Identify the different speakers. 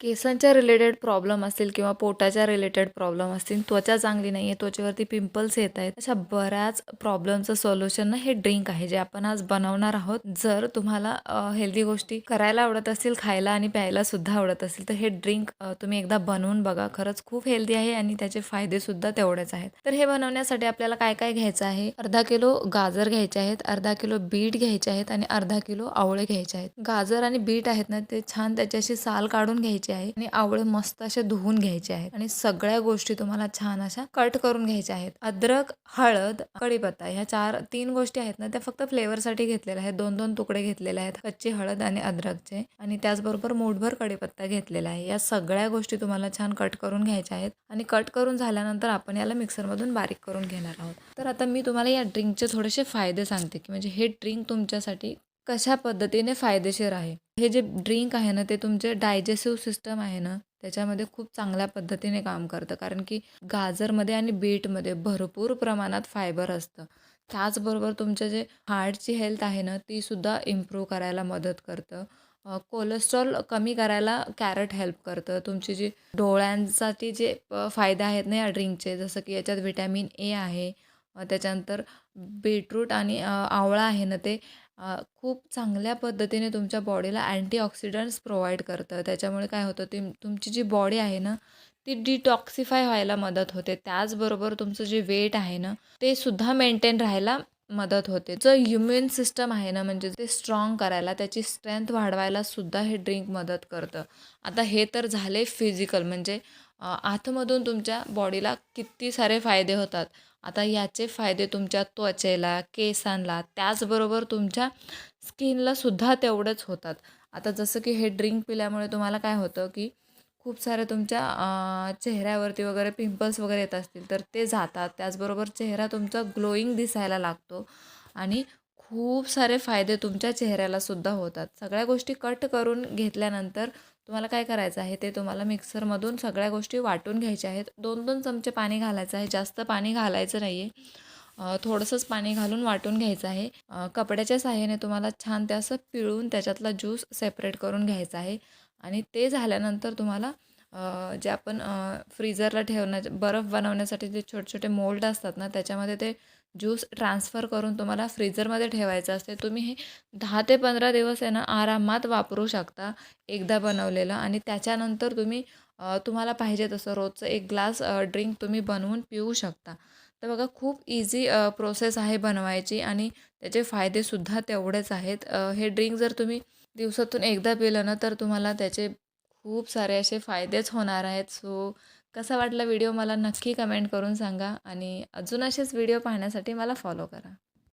Speaker 1: केसांच्या related problem असतील किंवा पोटाच्या रिलेटेड प्रॉब्लेम असतील त्वचा चांगली नाही आहे त्वचेवरती पिंपल्स येत आहेत अशा बऱ्याच प्रॉब्लेमचं सोल्युशन हे ड्रिंक आहे जे आपण आज बनवणार आहोत. जर तुम्हाला हेल्दी गोष्टी करायला आवडत असतील खायला आणि प्यायला सुद्धा आवडत असतील तर हे ड्रिंक तुम्ही एकदा बनवून बघा. खरंच खूप हेल्दी आहे आणि त्याचे फायदे सुद्धा तेवढेच आहेत. तर हे बनवण्यासाठी आपल्याला काय काय घ्यायचं आहे? अर्धा किलो गाजर घ्यायचे आहेत अर्धा किलो बीट घ्यायचे आहेत आणि अर्धा किलो आवळे घ्यायचे आहेत. गाजर आणि बीट आहेत ना ते छान त्याच्याशी साल काढून घ्यायचे आहे आणि आवळे मस्त असे धुवून घ्यायचे आहेत. आणि सगळ्या गोष्टी तुम्हाला छान अशा कट करून घ्यायच्या आहेत. अद्रक हळद कढीपत्ता ह्या चार तीन गोष्टी आहेत ना त्या फक्त फ्लेवरसाठी घेतलेल्या आहेत. दोन दोन तुकडे घेतलेले आहेत कच्ची हळद आणि अद्रकचे. आणि त्याचबरोबर मूठभर कढीपत्ता घेतलेला आहे. या सगळ्या गोष्टी तुम्हाला छान कट करून घ्यायच्या आहेत. आणि कट करून झाल्यानंतर आपण याला मिक्सरमधून बारीक करून घेणार आहोत. तर आता मी तुम्हाला या ड्रिंकचे थोडेसे फायदे सांगते की म्हणजे हे ड्रिंक तुमच्यासाठी कशा पद्धतीने फायदेशीर आहे? हे जे ड्रिंक आहे ना ते तुमचे डायजेस्टिव्ह सिस्टम आहे ना त्याच्यामध्ये खूप चांगल्या पद्धतीने काम करतं. कारण की गाजरमध्ये आणि बीटमध्ये भरपूर प्रमाणात फायबर असतं. त्याचबरोबर तुमच्या जे हार्टची हेल्थ आहे ना तीसुद्धा इम्प्रूव्ह करायला मदत करतं. कोलेस्ट्रॉल कमी करायला कॅरट हेल्प करतं. तुमची जी डोळ्यांसाठी जे फायदे आहेत ना या ड्रिंकचे जसं की याच्यात व्हिटॅमिन ए आहे त्याच्यानंतर बीटरूट आणि आवळा आहे ना ते खूप चांगल्या पद्धतीने तुमच्या बॉडीला अँटीऑक्सिडंट्स प्रोव्हाइड करतं. त्याच्यामुळे काय होतं ते तुमची जी बॉडी आहे ना ती डिटॉक्सिफाय व्हायला मदत होते. त्याचबरोबर तुमचं जे वेट आहे ना ते सुद्धा मेंटेन राहायला मदत होते. जो इम्युन सिस्टम आहे ना म्हणजे ते स्ट्रॉंग करायला त्याची स्ट्रेंथ वाढवायला सुद्धा हे ड्रिंक मदत करतं. आता हे तर झाले फिजिकल म्हणजे आतमधून तुमच्या बॉडीला किती सारे फायदे होतात. आता याचे फायदे तुमच्या त्वचेला केसांना त्याचबरोबर तुमच्या स्किनलासुद्धा तेवढंच होतात. आता जसं की हे ड्रिंक पिल्यामुळे तुम्हाला काय होतं की खूप सारे तुमच्या चेहऱ्यावरती वगैरे पिंपल्स वगैरे येत असतील तर ते जातात. त्याचबरोबर चेहरा तुमचा ग्लोईंग दिसायला लागतो आणि खूप सारे फायदे तुमच्या चेहऱ्यालासुद्धा होतात. सगळ्या गोष्टी कट करून घेतल्यानंतर तुम्हाला काय करायचं आहे ते तुम्हाला मिक्सरमधून सगळ्या गोष्टी वाटून घ्यायच्या आहेत. दोन दोन चमचे पाणी घालायचं आहे. जास्त पाणी घालायचं नाही आहे थोडंसंच पाणी घालून वाटून घ्यायचं आहे. कपड्याच्या साह्याने तुम्हाला छान ते असं पिळून त्याच्यातला ज्यूस सेपरेट करून घ्यायचा आहे. आणि ते झाल्यानंतर तुम्हाला जे आपण फ्रीजरला ठेवण्या बर्फ बनवण्यासाठी जे छोटे छोटे मोल्ड असतात ना त्याच्यामध्ये ते ज्यूस ट्रान्सफर करून तुम्हाला फ्रीजरमध्ये ठेवायचं असते तुम्ही हे दहा ते पंधरा दिवस आहे ना आरामात वापरू शकता एकदा बनवलेलं आणि त्याच्यानंतर तुम्ही तुम्हाला पाहिजे तसं रोजचं एक ग्लास ड्रिंक तुम्ही बनवून पिऊ शकता. तर बघा खूप इझी प्रोसेस आहे बनवायची आणि त्याचे फायदेसुद्धा तेवढेच आहेत. हे ड्रिंक जर तुम्ही दिवसातून एकदा पिलं ना तर तुम्हाला त्याचे खूप सारे असे फायदेच होणार आहेत. सो कसा वाटला व्हिडिओ मला नक्की कमेंट करून सांगा आणि अजून असेच व्हिडिओ पाहण्यासाठी मला फॉलो करा.